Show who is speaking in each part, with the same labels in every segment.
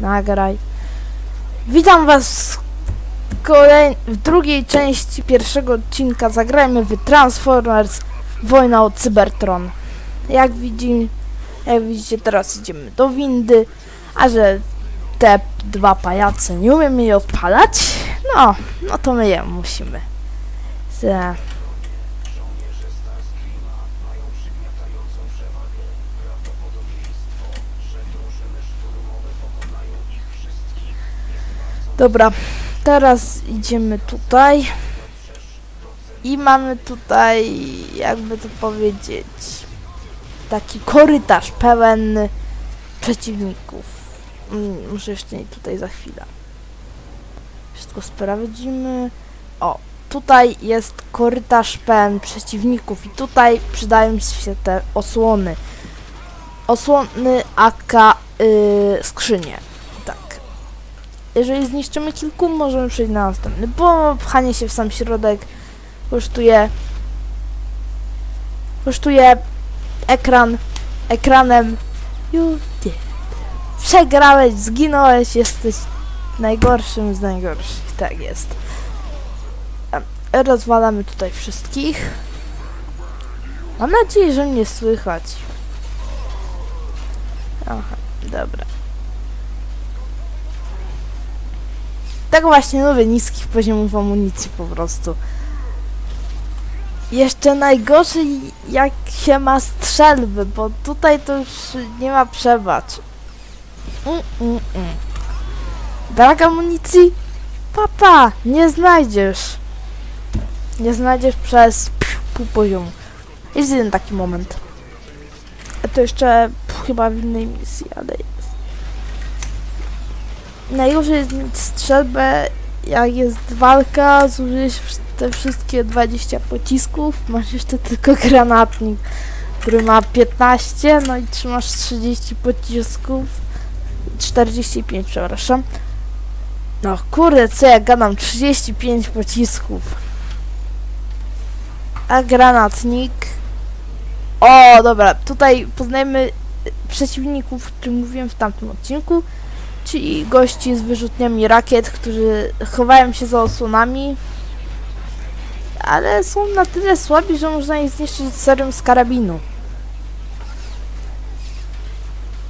Speaker 1: nagraj. Witam was w, kolej... w drugiej części pierwszego odcinka. Zagrajmy w Transformers Wojna o Cybertron. Jak widzimy, jak widzicie teraz idziemy do windy, a że te dwa pajace nie umiem jej odpalać, no, no to my je musimy. Se. Dobra, teraz idziemy tutaj. I mamy tutaj, jakby to powiedzieć, taki korytarz pełen przeciwników. Mm, Muszę jeszcze tutaj za chwilę. Wszystko sprawdzimy. O, tutaj jest korytarz pełen przeciwników i tutaj przydają się te osłony. Osłony AK y, skrzynie. Jeżeli zniszczymy kilku, możemy przejść na następny, bo pchanie się w sam środek kosztuje kosztuje ekran ekranem you. Przegrałeś, zginąłeś, jesteś najgorszym z najgorszych. Tak jest. Rozwalamy tutaj wszystkich. Mam nadzieję, że mnie słychać. Aha, dobra. Tak właśnie lubię niskich poziomów amunicji po prostu. Jeszcze najgorzej jak się ma strzelby, bo tutaj to już nie ma przebacz. Mm, mm, mm. Brak amunicji? Papa, nie znajdziesz. Nie znajdziesz przez pół poziomu. Jest jeden taki moment. To jeszcze pff, chyba w innej misji, ale. Najgorzej jest mieć strzelbę, jak jest walka, zużyjesz te wszystkie 20 pocisków, masz jeszcze tylko granatnik, który ma 15, no i trzymasz 30 pocisków, 45, przepraszam. No kurde, co ja gadam, 35 pocisków. A granatnik... O, dobra, tutaj poznajemy y, przeciwników, o których mówiłem w tamtym odcinku, czyli gości z wyrzutniami rakiet, którzy chowają się za osłonami, ale są na tyle słabi, że można ich zniszczyć serem z karabinu.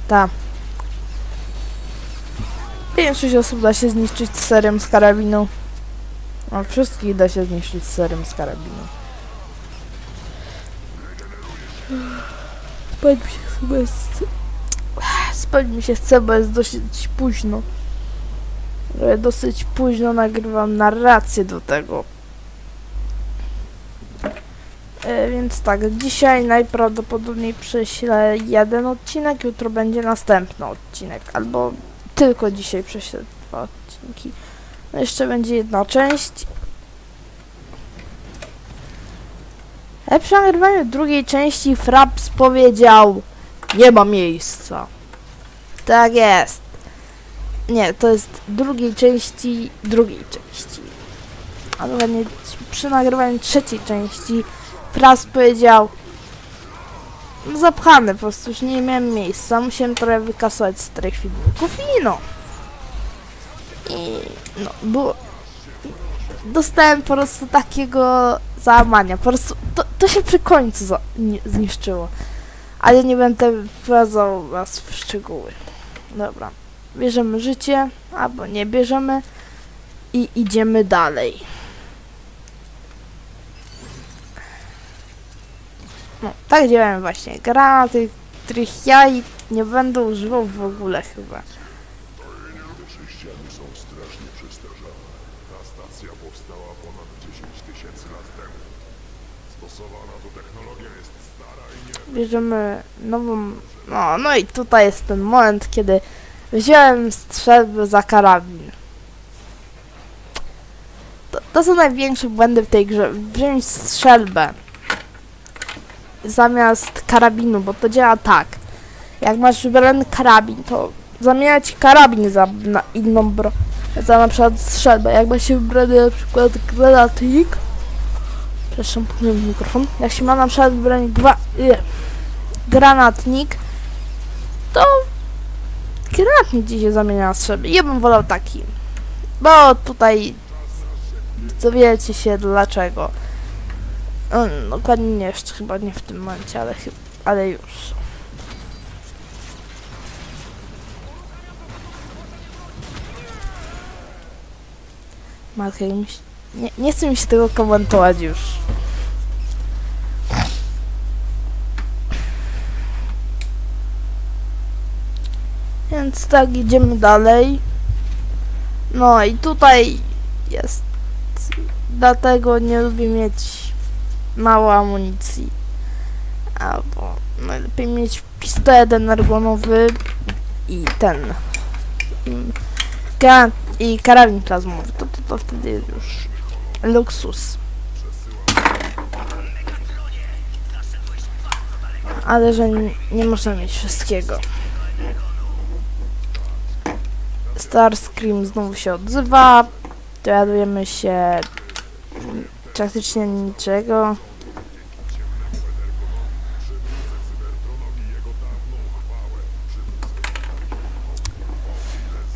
Speaker 1: Ta. Większość osób da się zniszczyć serem z karabinu. A wszystkich da się zniszczyć serem z karabinu. Spać mi się jest... Spać mi się chce, bo jest dosyć późno. E, Dosyć późno nagrywam narrację do tego. E, więc tak, dzisiaj najprawdopodobniej prześlę jeden odcinek, jutro będzie następny odcinek, albo tylko dzisiaj prześlę dwa odcinki. No jeszcze będzie jedna część. Ale przy nagrywaniu drugiej części Fraps powiedział Nie ma miejsca. Tak jest. Nie, to jest drugiej części drugiej części. A dokładnie przy nagrywaniu trzeciej części Fraps powiedział zapchany, po prostu już nie miałem miejsca, musiałem trochę wykasować z tych filmików i no. I no, było... Dostałem po prostu takiego załamania, po prostu to, to się przy końcu zniszczyło. Ale nie będę wprowadzał was w szczegóły. Dobra, bierzemy życie, albo nie bierzemy i idziemy dalej. No, tak działają właśnie granaty, których ja nie będę używał w ogóle chyba. Bierzemy nową... No, no i tutaj jest ten moment, kiedy wziąłem strzelbę za karabin. To, to są największe błędy w tej grze. Wziąć strzelbę zamiast karabinu, bo to działa tak. Jak masz wybrany karabin, to zamieniać karabin za inną broń. Za na przykład strzelbę. Jak ma się wybrany na przykład granatnik, przepraszam, pomyliłem mikrofon. Jak się ma na przykład wybrany dwa, y, granatnik, to granatnik dzisiaj zamienia na strzelby. Ja bym wolał taki. Bo tutaj dowiecie się dlaczego. No, dokładnie nie jeszcze chyba nie w tym momencie, ale ale już. Matka, mi się- nie, nie chce mi się tego komentować już. Więc tak, idziemy dalej. No i tutaj jest. Dlatego nie lubię mieć mało amunicji. Albo najlepiej mieć pistolet energonowy i ten. I, i karabin plazmowy. To, to, to wtedy już luksus. Ale że nie, można mieć wszystkiego. Starscream znowu się odzywa. Dowiadujemy się praktycznie niczego.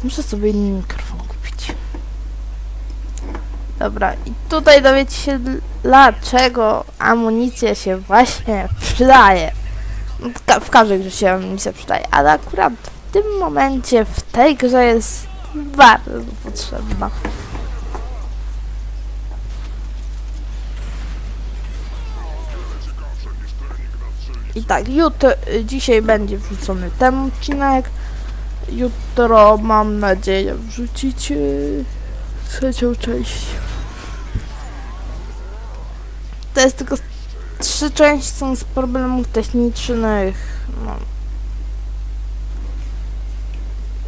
Speaker 1: Muszę sobie inny mikrofon. Dobra, i tutaj dowiecie się dlaczego amunicja się właśnie przydaje. No, w ka- w każdej grze się amunicja przydaje, ale akurat w tym momencie w tej grze jest bardzo potrzebna. I tak, jutro, dzisiaj będzie wrzucony ten odcinek. Jutro mam nadzieję wrzucić trzecią część. To jest tylko trzy części są z problemów technicznych. No.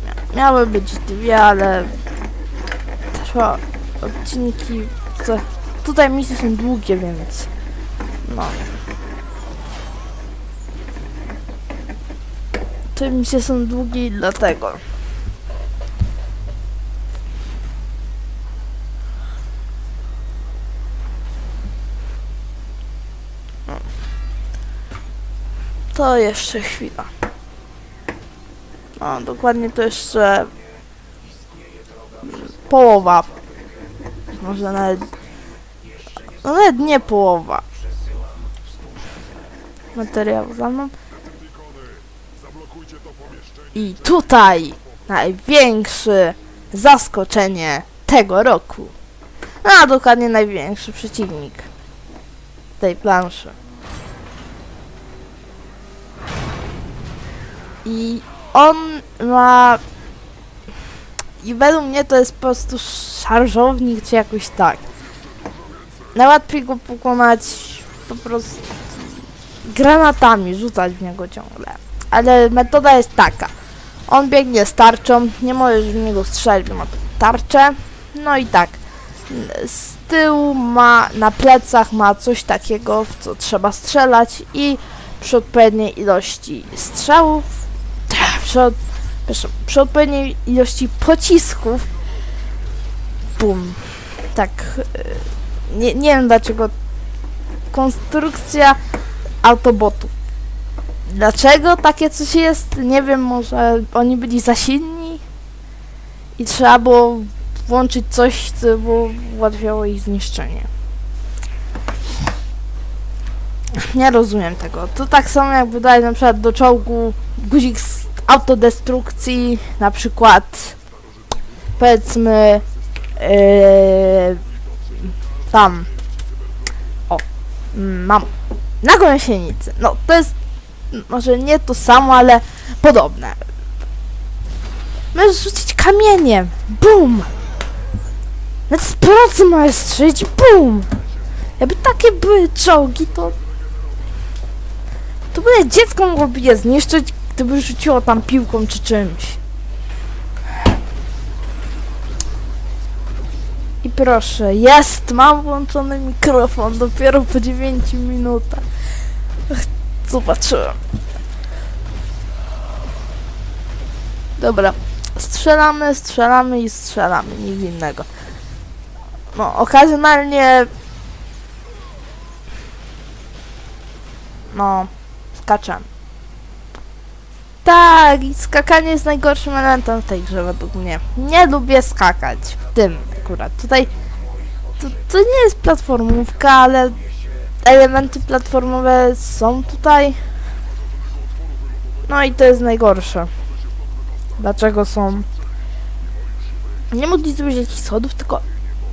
Speaker 1: Mia- Miały być dwie, ale trwa odcinki. To, tutaj misje są długie, więc no. Te misje są długie i dlatego. To jeszcze chwila. No, dokładnie to jeszcze połowa. Może nawet. No nawet nie połowa. Materiału za mną. I tutaj największe zaskoczenie tego roku. A dokładnie największy przeciwnik tej planszy. I on ma. I według mnie to jest po prostu szarżownik czy jakoś tak. Najłatwiej go pokonać po prostu granatami, rzucać w niego ciągle. Ale metoda jest taka. On biegnie z tarczą, nie możesz w niego strzelać, bo ma tarczę. No i tak. Z tyłu ma, na plecach ma coś takiego, w co trzeba strzelać i przy odpowiedniej ilości strzałów, przy, przepraszam, przy odpowiedniej ilości pocisków, bum. Tak. y, Nie, nie wiem dlaczego. Konstrukcja autobotów. Dlaczego takie coś jest? Nie wiem, może oni byli za silni i trzeba było włączyć coś, co było, ułatwiało ich zniszczenie. Nie rozumiem tego. To tak samo jakby dać na przykład do czołgu guzik z autodestrukcji, na przykład powiedzmy yy, tam o, mm, mam na gąsienicy. No to jest może nie to samo, ale podobne. Możesz rzucić kamieniem. Bum! Nawet z procy możesz strzelić. Bum! Jakby takie były czołgi, to... To byle dziecko mogłoby je zniszczyć, gdyby rzuciło tam piłką czy czymś. I proszę, jest! Mam włączony mikrofon dopiero po 9 minutach. Zobaczyłem. Dobra. Strzelamy, strzelamy i strzelamy. Nic innego. No, okazjonalnie... No, skaczemy. Tak, skakanie jest najgorszym elementem w tej grze według mnie. Nie lubię skakać w tym akurat. Tutaj to, to nie jest platformówka, ale elementy platformowe są tutaj. No i to jest najgorsze. Dlaczego są? Nie mogli zrobić jakichś schodów, tylko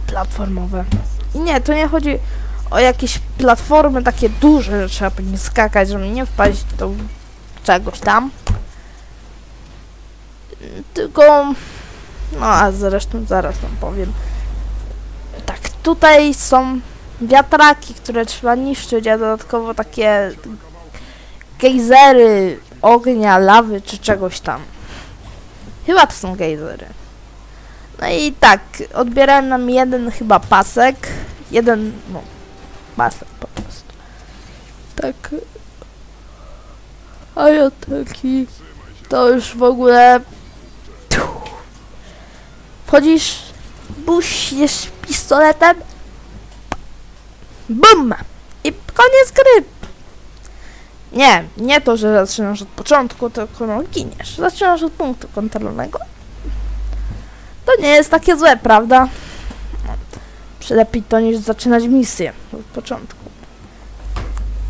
Speaker 1: platformowe. I nie, to nie chodzi o jakieś platformy takie duże, że trzeba po nim skakać, żeby nie wpaść do czegoś tam. Tylko, no a zresztą zaraz wam powiem. Tak, tutaj są wiatraki, które trzeba niszczyć, a dodatkowo takie gejzery ognia, lawy czy czegoś tam. Chyba to są gejzery. No i tak, odbierałem nam jeden chyba pasek. Jeden, no, pasek po prostu. Tak. A ja taki. To już w ogóle. Wchodzisz, buścisz pistoletem. BUM! I koniec gry. Nie, nie to, że zaczynasz od początku, tylko no giniesz. Zaczynasz od punktu kontrolnego. To nie jest takie złe, prawda? Lepiej to niż zaczynać misję od początku.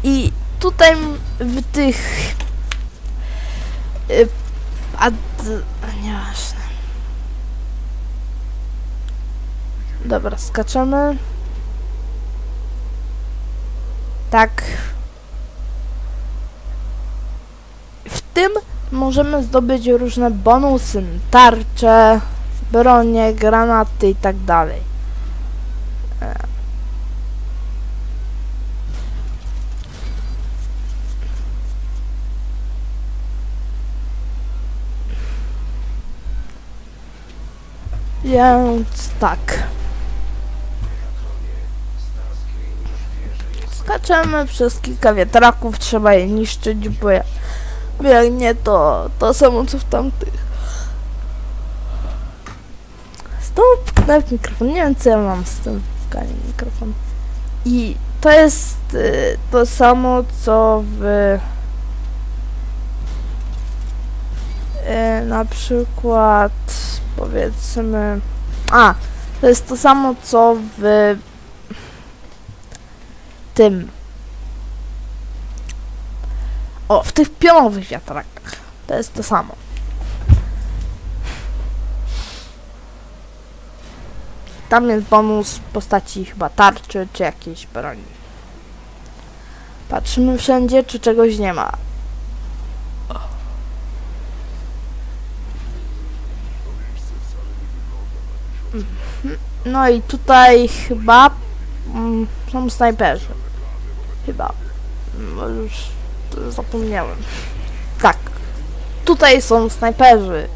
Speaker 1: I tutaj w tych... Y, ad... Nieważne. Dobra, skaczemy. Tak. W tym możemy zdobyć różne bonusy, tarcze, bronie, granaty i tak dalej. E. Więc tak. Skaczemy przez kilka wiatraków, trzeba je niszczyć, bo, ja, bo jak nie to to samo co w tamtych. Stop, pchnąć mikrofon. Nie wiem co ja mam z tym pchnaniem mikrofon. I to jest y, to samo co w y, na przykład powiedzmy a to jest to samo co w tym o w tych pionowych wiatrakach to jest to samo Tam jest bonus w postaci chyba tarczy czy jakiejś broni. Patrzymy wszędzie, czy czegoś nie ma. Mhm. No i tutaj chyba mm, są snajperzy. Chyba. No już zapomniałem. Tak. Tutaj są snajperzy.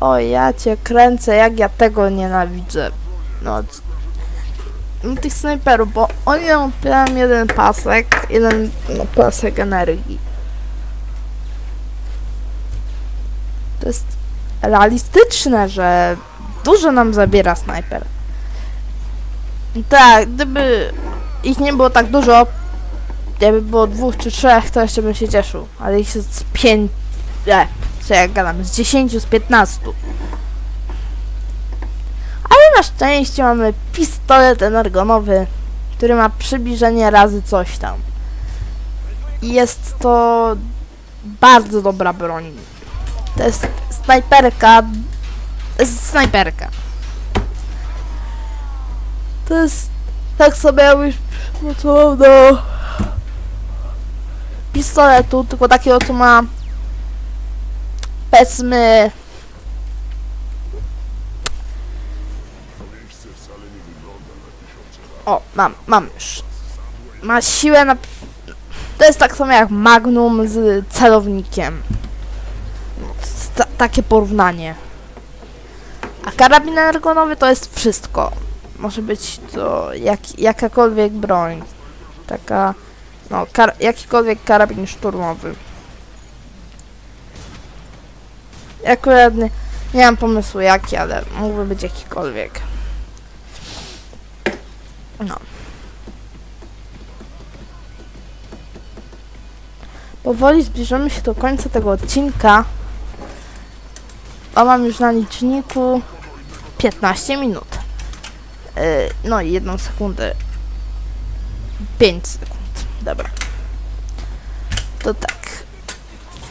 Speaker 1: O, ja cię kręcę, jak ja tego nienawidzę. No, no tych snajperów, bo oni nam otwierają jeden pasek, jeden no, pasek energii. To jest realistyczne, że dużo nam zabiera snajper. Tak, gdyby ich nie było tak dużo, gdyby było dwóch czy trzech, to jeszcze bym się cieszył. Ale ich jest z pięć... E, co ja gadam, z dziesięciu, z piętnastu. Ale na szczęście mamy pistolet energonowy, który ma przybliżenie razy coś tam. I jest to bardzo dobra broń. To jest snajperka. To jest snajperka. To jest tak sobie jakbyś przygotował do pistoletu, tylko takiego co ma powiedzmy. O, mam, mam już. Ma siłę na... To jest tak samo jak Magnum z celownikiem. Takie porównanie. A karabin energonowy to jest wszystko. Może być to jak, jakakolwiek broń. Taka... No, kar, jakikolwiek karabin szturmowy. Akurat nie, nie mam pomysłu jaki, ale mógłby być jakikolwiek. No. powoli zbliżamy się do końca tego odcinka. A mam już na liczniku 15 minut. Yy, no i jedną sekundę. 5 sekund. Dobra. To tak.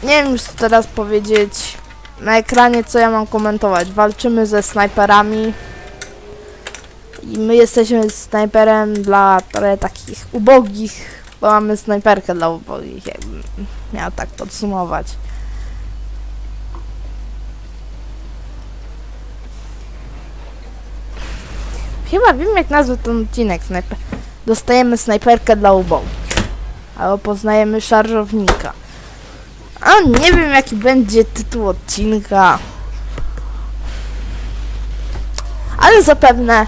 Speaker 1: Nie wiem już co teraz powiedzieć. Na ekranie co ja mam komentować. Walczymy ze snajperami. I my jesteśmy snajperem dla trochę takich ubogich, bo mamy snajperkę dla ubogich, jakbym miał tak podsumować. Chyba wiem jak nazwać ten odcinek. Snajper. Dostajemy snajperkę dla ubogich. Albo poznajemy szarżownika. A nie wiem jaki będzie tytuł odcinka. Ale zapewne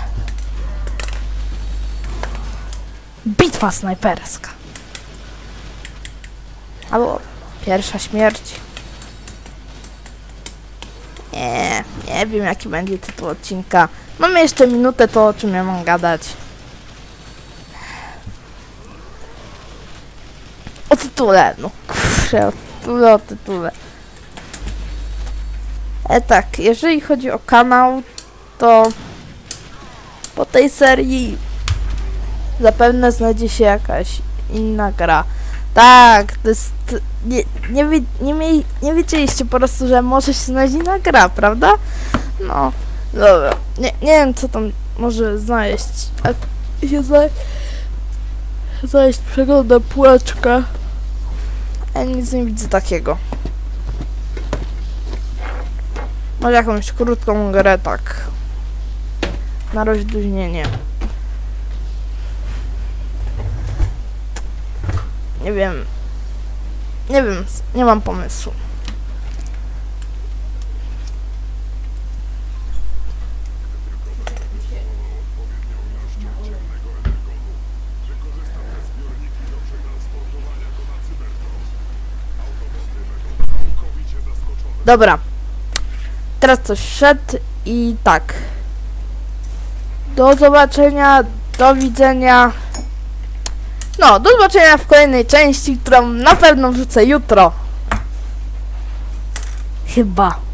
Speaker 1: Bitwa snajperska. Albo pierwsza śmierć. Nie, nie wiem jaki będzie tytuł odcinka. Mamy jeszcze minutę, to o czym ja mam gadać. O tytule, no kurczę, o tytule, o tytule. E tak, jeżeli chodzi o kanał, to po tej serii zapewne znajdzie się jakaś inna gra. Tak, to jest. Nie, nie, nie, mie- nie wiedzieliście po prostu, że może się znaleźć inna gra, prawda? No, dobra. Nie, nie wiem, co tam może znaleźć. A się zna... znaleźć przegląda półeczkę. Ja nic nie widzę takiego. Może jakąś krótką grę, tak. Na rozluźnienie. Nie wiem. Nie wiem, nie mam pomysłu. Dobra. Teraz coś szedł i tak. Do zobaczenia, do widzenia. No, do zobaczenia w kolejnej części, którą na pewno wrzucę jutro. Chyba.